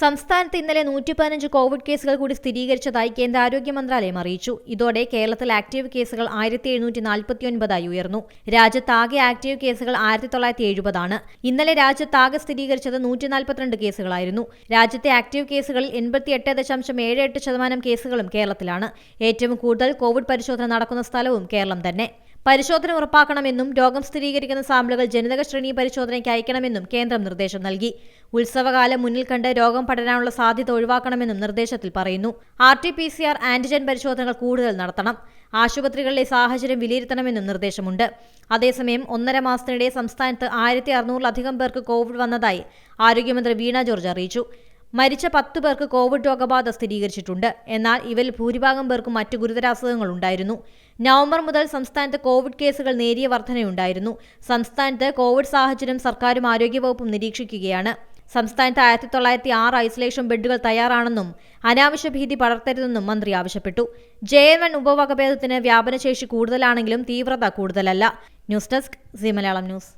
സംസ്ഥാനത്ത് ഇന്നലെ നൂറ്റി പതിനഞ്ച് കോവിഡ് കേസുകൾ കൂടി സ്ഥിരീകരിച്ചതായി കേന്ദ്ര ആരോഗ്യ മന്ത്രാലയം അറിയിച്ചു. ഇതോടെ കേരളത്തിൽ ആക്റ്റീവ് കേസുകൾ ആയിരത്തി എഴുന്നൂറ്റി നാൽപ്പത്തിയൊൻപതായി ഉയർന്നു. രാജ്യത്താകെ ആക്റ്റീവ് കേസുകൾ ആയിരത്തി തൊള്ളായിരത്തി എഴുപതാണ് ഇന്നലെ രാജ്യത്താകെ സ്ഥിരീകരിച്ചത് നൂറ്റി നാൽപ്പത്തിരണ്ട് കേസുകളായിരുന്നു. രാജ്യത്തെ ആക്റ്റീവ് കേസുകളിൽ എൺപത്തി എട്ട് ദശാംശം ഏഴ് എട്ട് ശതമാനം കേസുകളും കേരളത്തിലാണ്. ഏറ്റവും കൂടുതൽ കോവിഡ് പരിശോധന നടക്കുന്ന സ്ഥലവും കേരളം തന്നെ. പരിശോധന ഉറപ്പാക്കണമെന്നും രോഗം സ്ഥിരീകരിക്കുന്ന സാമ്പിളുകൾ ജനിതക ശ്രേണി പരിശോധനയ്ക്ക് അയക്കണമെന്നും കേന്ദ്രം നിർദ്ദേശം നൽകി. ഉത്സവകാലം മുന്നിൽ കണ്ട് രോഗം പടരാനുള്ള സാധ്യത ഒഴിവാക്കണമെന്നും നിർദ്ദേശത്തിൽ പറയുന്നു. R T P C R antigen പരിശോധനകൾ കൂടുതൽ നടത്തണം. ആശുപത്രികളിലെ സാഹചര്യം വിലയിരുത്തണമെന്നും നിർദ്ദേശമുണ്ട്. അതേസമയം ഒന്നര മാസത്തിനിടെ സംസ്ഥാനത്ത് ആയിരത്തി അറുന്നൂറിലധികം പേർക്ക് കോവിഡ് വന്നതായി ആരോഗ്യമന്ത്രി വീണ ജോർജ് അറിയിച്ചു. മരിച്ച പത്ത് പേർക്ക് കോവിഡ് രോഗബാധ സ്ഥിരീകരിച്ചിട്ടുണ്ട്. എന്നാൽ ഇവരിൽ ഭൂരിഭാഗം പേർക്കും മറ്റ് ഗുരുതരാസുഖങ്ങൾ ഉണ്ടായിരുന്നു. നവംബർ മുതൽ സംസ്ഥാനത്ത് കോവിഡ് കേസുകൾ നേരിയ വർധനയുണ്ടായിരുന്നു. സംസ്ഥാനത്ത് കോവിഡ് സാഹചര്യം സർക്കാരും ആരോഗ്യവകുപ്പും നിരീക്ഷിക്കുകയാണ്. സംസ്ഥാനത്ത് ആയിരത്തി തൊള്ളായിരത്തി ആറ് ഐസൊലേഷൻ ബെഡുകൾ തയ്യാറാണെന്നും അനാവശ്യ ഭീതി പടർത്തരുതെന്നും മന്ത്രി ആവശ്യപ്പെട്ടു. ജെ എൻ വൺ ഉപവകഭേദത്തിന് വ്യാപനശേഷി കൂടുതലാണെങ്കിലും തീവ്രത കൂടുതലല്ല. News desk C Malayalam news.